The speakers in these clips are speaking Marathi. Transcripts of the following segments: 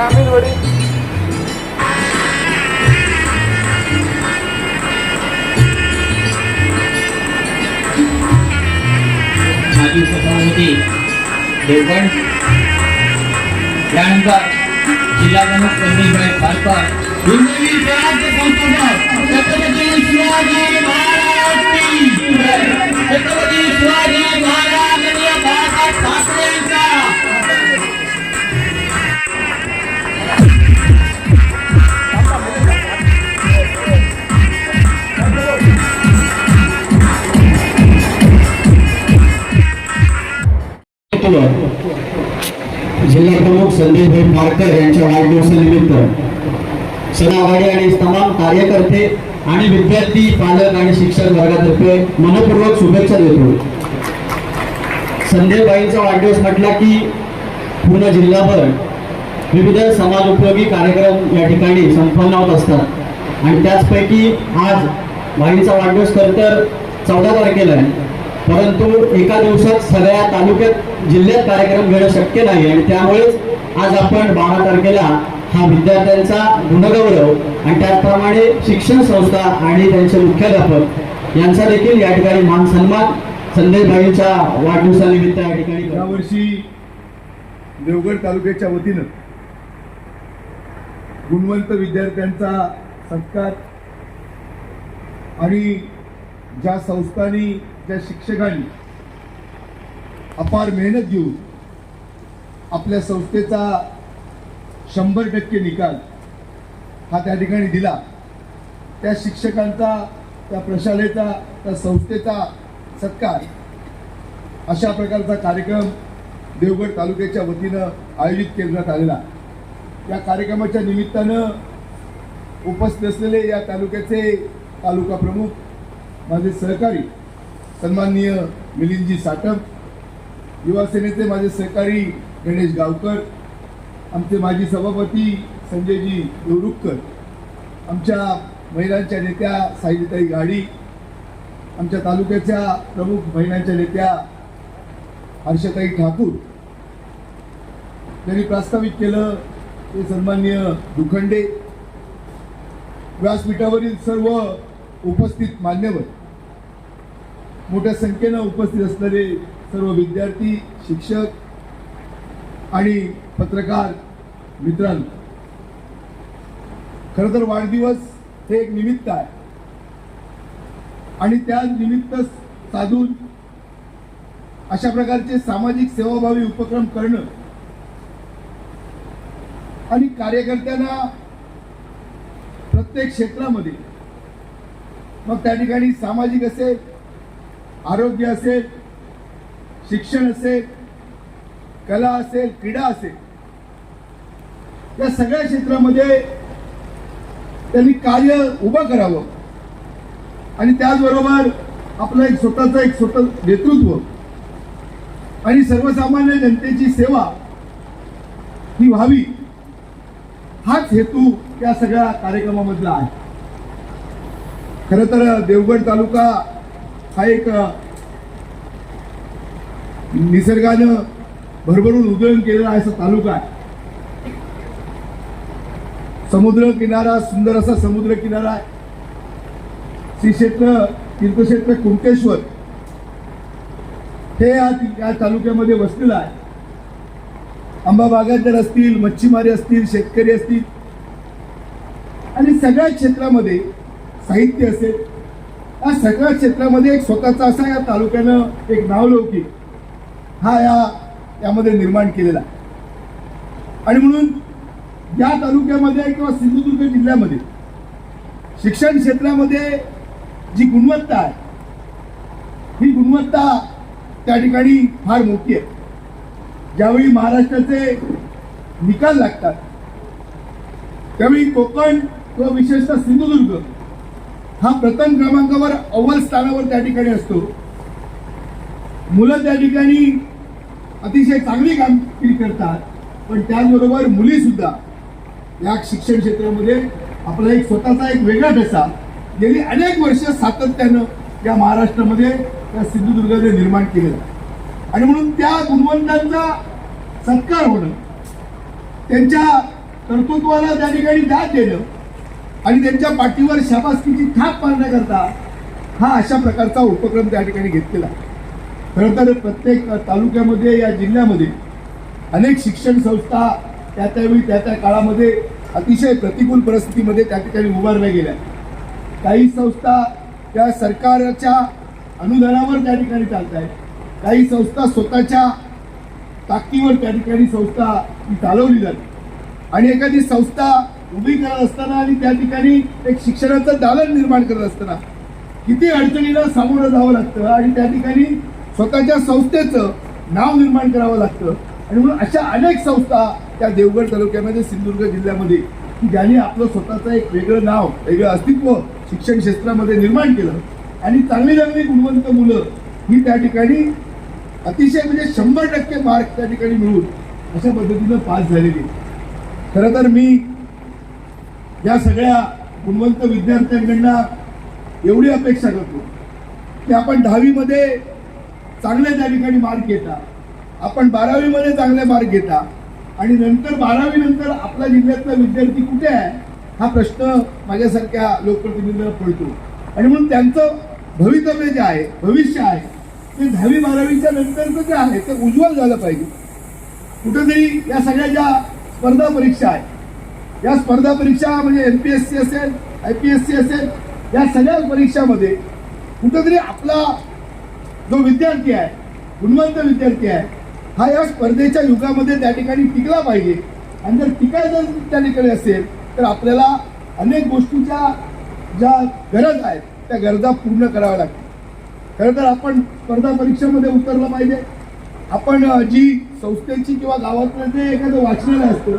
कामिलवाडी माजी उपसभापती देवगण त्यानंतर जिल्हा प्रमुख संदीपभाई फारकर हिंदवी स्वराज्य संस्थापक छत्रपती शिवाजी महाराज छत्रपती शिवाजी महाराज संदीपभाई फारकर यांच्या वाढदिवसानिमित्त. सणावाडी आणि तमाम कार्यकर्ते आणि विद्यार्थी पालक आणि शिक्षक वर्गातर्फे मनपूर्वक शुभेच्छा देतो. संदेशबाईंचा वाढदिवस म्हटला की पूर्ण जिल्हाभर विविध समाज उपयोगी कार्यक्रम या ठिकाणी संपन्न होत असतात. आणि त्याचपैकी आज बाईंचा वाढदिवस खरं तर चौदा तारखेला आहे. परंतु एका दिवसात सगळ्या तालुक्यात जिल्ह्यात कार्यक्रम घेणं शक्य नाही आणि त्यामुळेच आज आपण बारा तारखेला हा विद्यार्थ्यांचा गुणगौरव आणि त्याचप्रमाणे शिक्षण संस्था आणि त्यांचे मुख्याध्यापक यांचा देखील या ठिकाणी मान सन्मान संदेशबाईंच्या वाढदिवसानिमित्त या ठिकाणी यावर्षी देवगड तालुक्याच्या वतीनं गुणवंत विद्यार्थ्यांचा सत्कार आणि ज्या संस्थांनी ज्या शिक्षकांनी अपार मेहनत घेऊन आपल्या संस्थेचा शंभर टक्के निकाल हा त्या ठिकाणी दिला. त्या शिक्षकांचा त्या प्रशालेचा त्या संस्थेचा सत्कार अशा प्रकारचा कार्यक्रम देवगड तालुक्याच्या वतीनं आयोजित करण्यात आलेला या कार्यक्रमाच्या निमित्तानं उपस्थित असलेले या तालुक्याचे तालुका प्रमुख माझे सहकारी सन्माननीय मिलिंदजी साटम युवा सेनेचे माझे सहकारी गणेश गावकर आमचे माजी सभापती संजयजी देवरुखकर आमच्या महिलांच्या नेत्या साईजीताई गाडी आमच्या तालुक्याच्या प्रमुख महिलांच्या नेत्या हर्षताई ठाकूर. त्यांनी प्रास्ताविक केलं ते सन्माननीय दुखंडे. व्यासपीठावरील सर्व उपस्थित मान्यवर मोठ्या संख्येनं उपस्थित असलेले सर्व विद्यार्थी शिक्षक आणि पत्रकार मित्रांनो खरं तर वाढदिवस हे एक निमित्त आहे. आणि त्या निमित्त साधून अशा प्रकारचे सामाजिक सेवाभावी उपक्रम करणं आणि कार्यकर्त्यांना प्रत्येक क्षेत्रामध्ये मग त्या ठिकाणी सामाजिक असेल आरोग्य असेल शिक्षण असेल कला असेल क्रीडा असेल या सगळ्या क्षेत्रामध्ये त्यांनी कार्य उभं करावं. आणि त्याचबरोबर आपलं एक स्वतःचं एक स्वतः नेतृत्व आणि सर्वसामान्य जनतेची सेवा ही व्हावी हाच हेतू या सगळ्या कार्यक्रमामधला आहे. खरं तर देवगड तालुका हा एक निसर्गानं भरभरून उदयन केलेला असा तालुका आहे. समुद्र किनारा सुंदर असा समुद्र किनारा आहे. श्री क्षेत्र तीर्थक्षेत्र कुंटेश्वर हे या या तालुक्यामध्ये वसलेलं आहे. आंबा बागायतदार असतील मच्छीमारी असतील शेतकरी असतील आणि सगळ्या क्षेत्रामध्ये साहित्य असेल. या सगळ्या क्षेत्रामध्ये एक स्वतःचा असा या तालुक्यानं एक नावलौकिक. हा या यामध्ये निर्माण केलेला. आणि म्हणून या तालुक्यामध्ये किंवा सिंधुदुर्ग जिल्ह्यामध्ये शिक्षण क्षेत्रामध्ये जी गुणवत्ता आहे ही गुणवत्ता त्या ठिकाणी फार मोठी आहे. ज्यावेळी महाराष्ट्राचे निकाल लागतात त्यावेळी कोकण किंवा विशेषतः सिंधुदुर्ग हा प्रथम क्रमांकावर अव्वल स्थानावर त्या ठिकाणी असतो. मुलं त्या ठिकाणी अतिशय चांगली कामगिरी करतात. पण त्याचबरोबर मुली सुद्धा. या शिक्षण क्षेत्रामध्ये आपला एक स्वतःचा एक वेगळा ठसा. गेली अनेक वर्ष सातत्यानं या महाराष्ट्रामध्ये त्या सिंधुदुर्गाने निर्माण केलेला आणि म्हणून त्या गुणवंतांचा सत्कार होणं त्यांच्या कर्तृत्वाला त्या ठिकाणी दाद देणं आणि त्यांच्या पाठीवर शाबासकीची थाप पाळण्याकरता हा अशा प्रकारचा उपक्रम त्या ठिकाणी घेतलेला आहे. खरं तर प्रत्येक तालुक्यामध्ये या जिल्ह्यामध्ये अनेक शिक्षण संस्था त्या त्यावेळी त्या त्या काळामध्ये अतिशय प्रतिकूल परिस्थितीमध्ये त्या ठिकाणी उभारल्या गेल्या. काही संस्था त्या सरकारच्या अनुदानावर त्या ठिकाणी चालत आहेत काही संस्था स्वतःच्या ताकदीवर त्या ठिकाणी संस्था चालवली जाते. आणि एखादी संस्था उभी करत असताना आणि त्या ठिकाणी एक शिक्षणाचं दालन निर्माण करत असताना किती अडचणीला सामोरं जावं लागतं आणि त्या ठिकाणी स्वतःच्या संस्थेचं नाव निर्माण करावं लागतं. आणि म्हणून अशा अनेक संस्था त्या देवगड तालुक्यामध्ये सिंधुदुर्ग जिल्ह्यामध्ये की ज्यांनी आपलं स्वतःचं एक वेगळं नाव वेगळं अस्तित्व शिक्षण क्षेत्रामध्ये निर्माण केलं. आणि चांगली चांगली गुणवंत मुलं ही त्या ठिकाणी अतिशय म्हणजे शंभर टक्के मार्क त्या ठिकाणी मिळून अशा पद्धतीनं पास झालेली. खरं तर मी या सगळ्या गुणवंत विद्यार्थ्यांकडनं एवढी अपेक्षा करतो की आपण दहावीमध्ये चांगले त्या ठिकाणी मार्क घेता. आपण बारावीमध्ये चांगले मार्क घेता. आणि नंतर बारावी नंतर आपल्या जिल्ह्यातला विद्यार्थी कुठे आहे हा प्रश्न माझ्यासारख्या लोकप्रतिनिधींना पडतो. आणि म्हणून त्यांचं भवितव्य जे आहे भविष्य आहे ते दहावी बारावीच्या नंतरचं जे आहे ते उज्ज्वल झालं पाहिजे. कुठेतरी या सगळ्या ज्या स्पर्धा परीक्षा आहेत या स्पर्धा परीक्षा म्हणजे एम पी एस सी असेल आय पी एस सी असेल या सगळ्या परीक्षामध्ये कुठेतरी आपला जो विद्यार्थी आहे गुणवंत विद्यार्थी आहे. हा या स्पर्धेच्या युगामध्ये त्या ठिकाणी टिकला पाहिजे. आणि जर टिकायचं त्या ठिकाणी असेल तर आपल्याला अनेक गोष्टीच्या ज्या गरज आहेत त्या गरजा पूर्ण कराव्या लागतील. खरं तर आपण स्पर्धा परीक्षेमध्ये उतरलं पाहिजे. आपण जी संस्थेची किंवा गावातलं जे एखादं वाचनालय असतं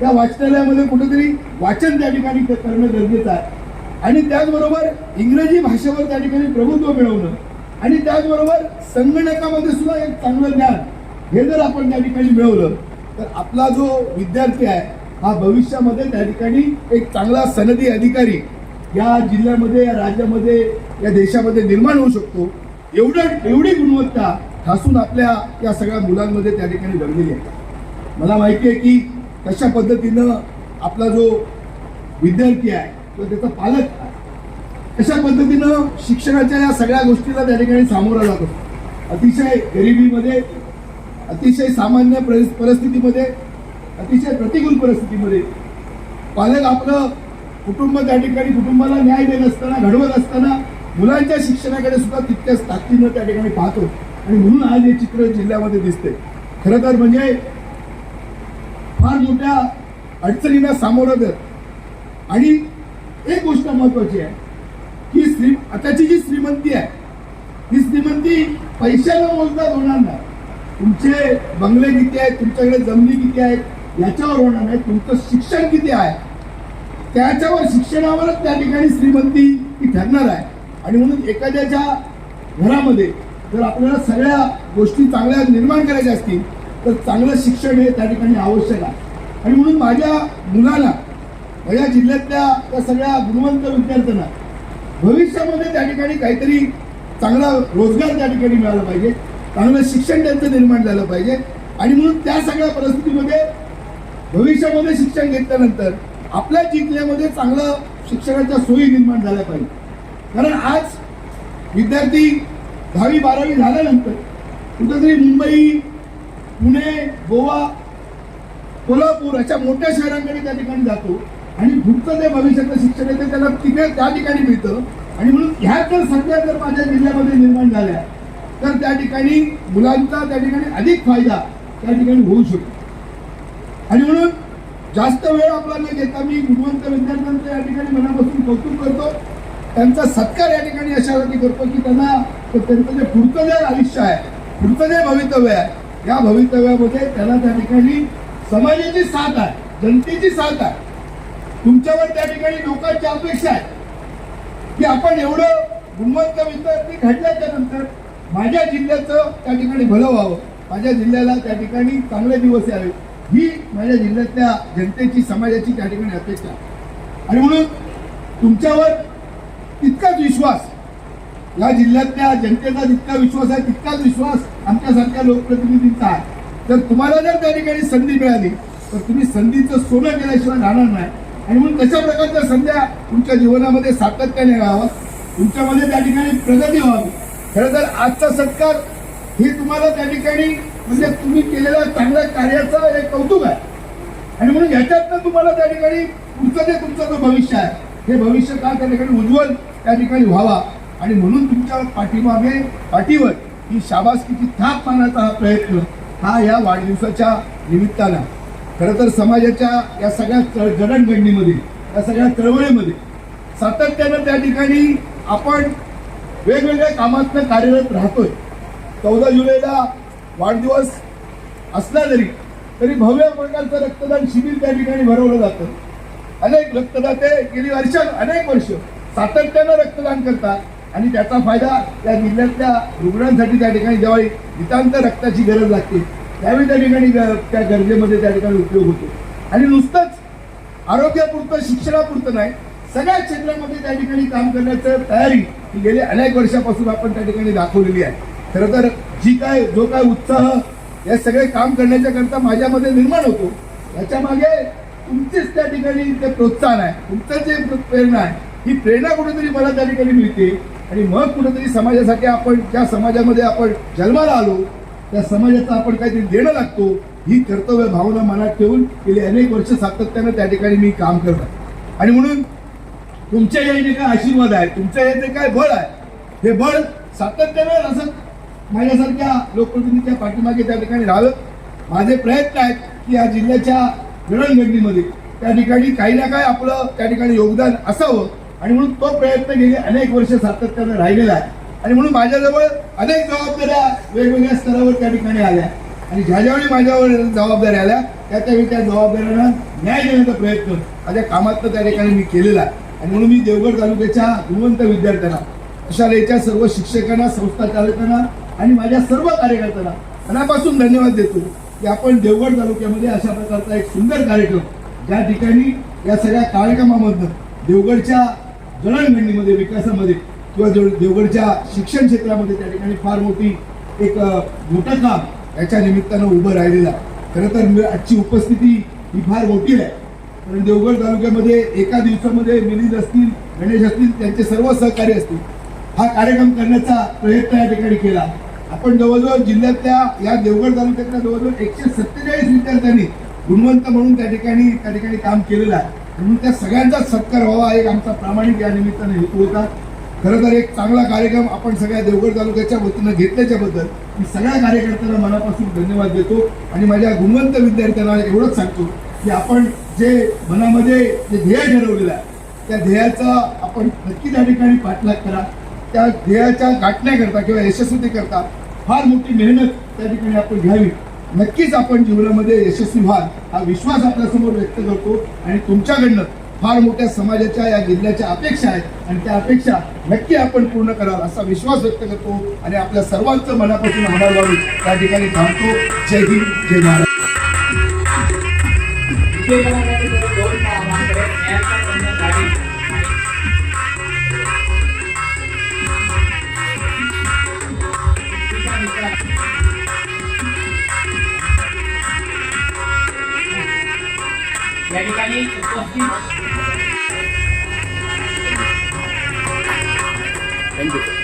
त्या वाचनालयामध्ये कुठेतरी वाचन त्या ठिकाणी करणं गरजेचं आहे. आणि त्याचबरोबर इंग्रजी भाषेवर त्या ठिकाणी प्रभुत्व मिळवणं आणि त्याचबरोबर संगणकामध्ये सुद्धा एक चांगलं ज्ञान हे जर आपण त्या ठिकाणी मिळवलं तर आपला जो विद्यार्थी आहे हा भविष्यामध्ये त्या ठिकाणी एक चांगला सनदी अधिकारी या जिल्ह्यामध्ये या राज्यामध्ये या देशामध्ये निर्माण होऊ शकतो. एवढं एवढी गुणवत्ता ठासून आपल्या या सगळ्या मुलांमध्ये त्या ठिकाणी भरलेली आहे. मला माहिती आहे की कशा पद्धतीनं आपला जो विद्यार्थी आहे किंवा त्याचा पालक आहे. अशा पद्धतीनं शिक्षणाच्या या सगळ्या गोष्टीला त्या ठिकाणी सामोरा जातो? अतिशय गरिबीमध्ये अतिशय सामान्य परिस्थितीमध्ये अतिशय प्रतिकूल परिस्थितीमध्ये पालक आपलं कुटुंब त्या ठिकाणी कुटुंबाला न्याय देत असताना घडवत असताना मुलांच्या शिक्षणाकडे सुद्धा तितक्याच ताकदीनं त्या ठिकाणी पाहतो. आणि म्हणून आज हे चित्र जिल्ह्यामध्ये दिसते खरं तर म्हणजे फार मोठ्या अडचणींना सामोरं जात. आणि एक गोष्ट महत्वाची आहे. ही श्री आताची जी श्रीमंती आहे ही श्रीमंती पैशानं मोजदार होणार नाही. तुमचे बंगले किती आहेत तुमच्याकडे जमिनी किती आहेत याच्यावर होणार नाही. तुमचं शिक्षण किती आहे? त्याच्यावर शिक्षणावरच त्या ठिकाणी श्रीमंती ही ठरणार आहे. आणि म्हणून एखाद्याच्या घरामध्ये जर आपल्याला सगळ्या गोष्टी चांगल्या निर्माण करायच्या असतील तर चांगलं शिक्षण हे त्या ठिकाणी आवश्यक आहे. आणि म्हणून माझ्या मुलाला माझ्या जिल्ह्यातल्या त्या सगळ्या गुणवंत विद्यार्थ्यांना भविष्यामध्ये त्या ठिकाणी काहीतरी चांगला रोजगार त्या ठिकाणी मिळाला पाहिजे. चांगलं शिक्षण त्यांचं निर्माण झालं पाहिजे. आणि म्हणून त्या सगळ्या परिस्थितीमध्ये भविष्यामध्ये शिक्षण घेतल्यानंतर आपल्या जिल्ह्यामध्ये चांगलं शिक्षणाच्या सोयी निर्माण झाल्या पाहिजे. कारण आज विद्यार्थी दहावी बारावी झाल्यानंतर कुठंतरी मुंबई पुणे गोवा कोल्हापूर अशा मोठ्या शहरांकडे त्या ठिकाणी जातो. आणि पुढचं जे भविष्याचं शिक्षण आहे ते त्याला तिथे त्या ठिकाणी मिळतं. आणि म्हणून ह्या जर संख्या जर माझ्या जिल्ह्यामध्ये निर्माण झाल्या तर त्या ठिकाणी मुलांचा त्या ठिकाणी अधिक फायदा त्या ठिकाणी होऊ शकतो. आणि म्हणून जास्त वेळ आपला न घेता मी गुणवंत विद्यार्थ्यांचं या ठिकाणी मनापासून कौतुक करतो. त्यांचा सत्कार या ठिकाणी अशासाठी करतो की त्यांना त्यांचं जे पुढचं जे आयुष्य आहे पुढचं जे भवितव्य आहे या भवितव्यामध्ये त्याला त्या ठिकाणी समाजाची साथ आहे जनतेची साथ आहे. तुमच्यावर त्या ठिकाणी लोकांची अपेक्षा आहे की आपण एवढं गुणवंत विद्यार्थी घडल्याच्या नंतर माझ्या जिल्ह्याचं त्या ठिकाणी भलं व्हावं माझ्या जिल्ह्याला त्या ठिकाणी चांगले दिवस यावे ही माझ्या जिल्ह्यातल्या जनतेची समाजाची त्या ठिकाणी अपेक्षा आहे. आणि म्हणून तुमच्यावर तितकाच विश्वास या जिल्ह्यातल्या जनतेचा जितका विश्वास आहे तितकाच विश्वास आमच्यासारख्या लोकप्रतिनिधींचा आहे. तर तुम्हाला जर त्या ठिकाणी संधी मिळाली तर तुम्ही संधीचं सोनं केल्याशिवाय राहणार नाही. आणि म्हणून कशा प्रकारच्या संध्या तुमच्या जीवनामध्ये सातत्याने राहावं तुमच्यामध्ये त्या ठिकाणी प्रगती व्हावी खरं तर आजचा सत्कार हे तुम्हाला त्या ठिकाणी म्हणजे तुम्ही केलेल्या चांगल्या कार्याचं एक कौतुक आहे. आणि म्हणून ह्याच्यातनं तुम्हाला त्या ठिकाणी पुढचं जे तुमचं जो भविष्य आहे हे भविष्य काळ त्या ठिकाणी उज्ज्वल त्या ठिकाणी व्हावा? आणि म्हणून तुमच्या पाठीमागे पाठीवर ही शाबासकीची थाप मारण्याचा हा प्रयत्न हा या वाढदिवसाच्या निमित्तानं खरं तर समाजाच्या या सगळ्या जडणघडणीमध्ये या सगळ्या चळवळीमध्ये सातत्यानं त्या ठिकाणी आपण वेगवेगळ्या कामातनं कार्यरत राहतोय. चौदा जुलैला वाढदिवस असला जरी तरी भव्य प्रकारचं रक्तदान शिबिर त्या ठिकाणी भरवलं जातं. अनेक रक्तदाते गेली वर्ष अनेक वर्ष सातत्यानं रक्तदान करतात आणि त्याचा फायदा त्या जिल्ह्यातल्या रुग्णांसाठी त्या ठिकाणी ज्यावेळी नितांत रक्ताची गरज लागते. त्यावेळी त्या ठिकाणी त्या गरजेमध्ये त्या ठिकाणी उपयोग होतो. आणि नुसतंच आरोग्यापुरतं शिक्षणापुरतं नाही सगळ्या क्षेत्रामध्ये त्या ठिकाणी काम करण्याचं तयारी ही गेली अनेक वर्षापासून आपण त्या ठिकाणी दाखवलेली आहे. खरं तर जी काय जो काय उत्साह या सगळे काम करण्याच्या करता माझ्यामध्ये निर्माण होतो याच्या मागे तुमचेच त्या ठिकाणी ते प्रोत्साहन आहे. तुमचं जे प्रेरणा आहे ही प्रेरणा कुठेतरी मला त्या ठिकाणी मिळते. आणि मग कुठेतरी समाजासाठी आपण ज्या समाजामध्ये आपण जन्माला आलो त्या समाजाचं आपण काहीतरी देणं लागतो ही कर्तव्य भावना मनात ठेवून गेली अनेक वर्ष सातत्यानं त्या ठिकाणी मी काम करत आहे. आणि म्हणून तुमच्या या जे काय आशीर्वाद आहे तुमच्या हे जे काय बळ आहे हे बळ सातत्यानं असं माझ्यासारख्या लोकप्रतिनिधीच्या पाठीमागे त्या ठिकाणी राहावं. माझे प्रयत्न आहेत की या जिल्ह्याच्या जडणघडणीमध्ये त्या ठिकाणी काही ना काय आपलं त्या ठिकाणी योगदान असावं. आणि म्हणून तो प्रयत्न गेले अनेक वर्ष सातत्यानं राहिलेला आहे. आणि म्हणून माझ्याजवळ अनेक जबाबदाऱ्या वेगवेगळ्या स्तरावर त्या ठिकाणी आल्या. आणि ज्या ज्यावेळी माझ्यावर जबाबदाऱ्या आल्या त्या त्यावेळी त्या जबाबदाऱ्यांना न्याय देण्याचा प्रयत्न माझ्या कामातनं त्या ठिकाणी मी केलेला आणि म्हणून मी देवगड तालुक्याच्या गुणवंत विद्यार्थ्यांना शाळेच्या सर्व शिक्षकांना संस्था चालकांना आणि माझ्या सर्व कार्यकर्त्यांना मनापासून धन्यवाद देतो की आपण देवगड तालुक्यामध्ये अशा प्रकारचा एक सुंदर कार्यक्रम ज्या ठिकाणी या सगळ्या कार्यक्रमामधनं देवगडच्या जडणघडणीमध्ये विकासामध्ये किंवा देवगडच्या शिक्षण क्षेत्रामध्ये त्या ठिकाणी फार मोठी एक मोठं काम याच्या निमित्तानं उभं राहिलेलं खरं तर आजची उपस्थिती ही फार मोठी आहे. कारण देवगड तालुक्यामध्ये एका दिवसामध्ये मिलिंद असतील गणेश असतील त्यांचे सर्व सहकारी असतील. हा कार्यक्रम करण्याचा प्रयत्न या ठिकाणी केला. आपण जवळजवळ जिल्ह्यातल्या या देवगड तालुक्यातल्या जवळजवळ एकशे सत्तेचाळीस विद्यार्थ्यांनी गुणवंत म्हणून त्या ठिकाणी त्या ठिकाणी काम केलेलं आहे. म्हणून त्या सगळ्यांचा सत्कार व्हावा एक आमचा प्रामाणिक या निमित्ताने हेतू होता. खरं तर एक चांगला कार्यक्रम आपण सगळ्या देवगड तालुक्याच्या वतीनं घेतल्याच्या बद्दल मी सगळ्या कार्यकर्त्यांना मनापासून धन्यवाद देतो आणि माझ्या गुणवंत विद्यार्थ्यांना एवढंच सांगतो की आपण जे मनामध्ये जे ध्येय ठरवलेलं आहे त्या ध्येयाचा आपण नक्की त्या ठिकाणी पाठलाग करा. त्या ध्येयाच्या गाठण्याकरता किंवा यशस्वीतेकरता फार मोठी मेहनत त्या ठिकाणी आपण घ्यावी. नक्कीच आपण जीवनामध्ये यशस्वी व्हाल हा विश्वास आपल्यासमोर व्यक्त करतो आणि तुमच्याकडनं फार मोठ्या समाजाच्या या जिल्ह्याच्या अपेक्षा आहेत. आणि त्या अपेक्षा नक्की आपण पूर्ण कराल असा विश्वास व्यक्त करतो आणि आपल्या सर्वांचं मनापासून आभार मानून त्या ठिकाणी थांबतो. जय हिंद जय महाराज या ठिकाणी उपस्थित सांगत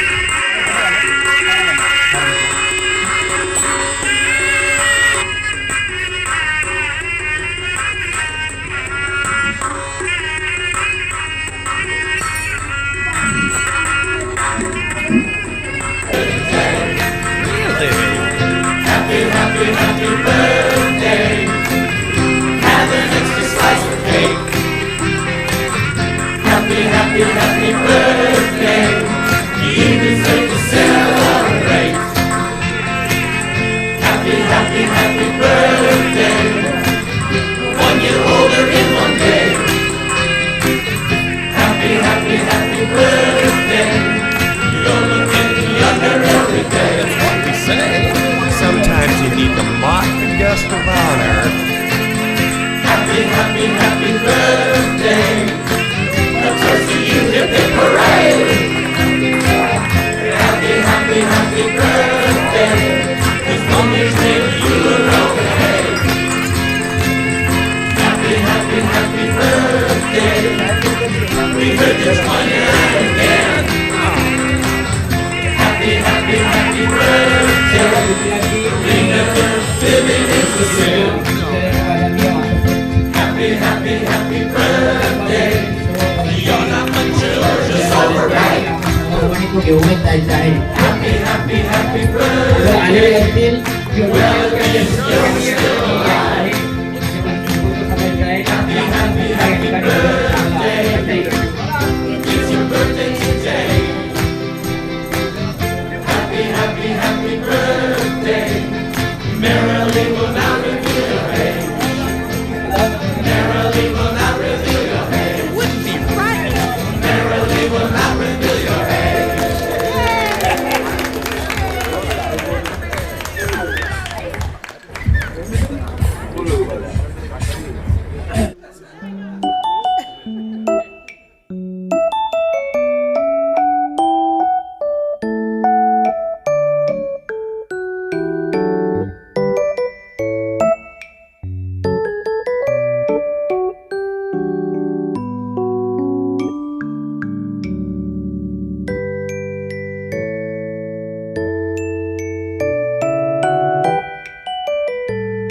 Happy, happy, happy birthday. So, I know you're welcome.